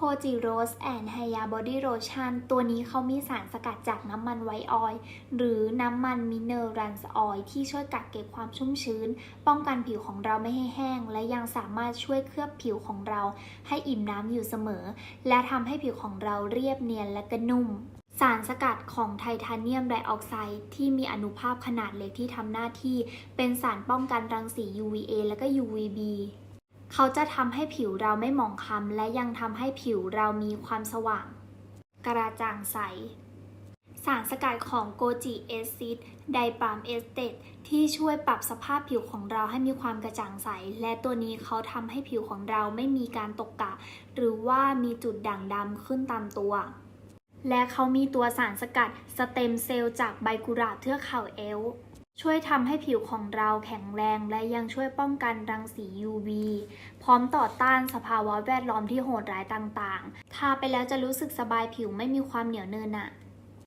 โคจิโรสแอนไฮยาบอดี้โ t ชันตัวนี้เขามีสารสกัดจากน้ำมันไวออยล์หรือน้ำมันมิเนอรัลส์ออยล์ที่ช่วยกักเก็บความชุ่มชื้น ป้องกันผิวของเราไม่ให้แห้ง และยังสามารถช่วยเคลือบผิวของเรา ให้อิ่มน้ำอยู่เสมอ และทำให้ผิวของเราเรียบเนียนและก็นุ่มสารสกัดของไทเทเนียมไดออกไซด์ที่มีอนุภาคขนาดเล็กที่ทำหน้าที่ เป็นสารป้องกันรังสี UVA และก็ UVB เขาจะทำให้ผิวเราไม่หมองคล้ำและยังทำให้ผิวเรามีความสว่าง กระจ่างใส สารสกัดของโกจิเอซิดไดปามเอสเตตที่ช่วยปรับสภาพผิวของเราให้มีความกระจ่างใส และตัวนี้เขาทำให้ผิวของเราไม่มีการตกกะ หรือว่ามีจุดด่างดำขึ้นตามตัว และเขามีตัวสารสกัดสเต็มเซลล์จากใบกุหลาบเทือกเขาเอล ช่วยทำให้ผิวของเราแข็งแรงและยังช่วยป้องกันรังสี UV พร้อมต่อต้านสภาวะแวดล้อมที่โหดร้ายต่างๆ ทาไปแล้วจะรู้สึกสบายผิวไม่มีความเหนียวเนินอะ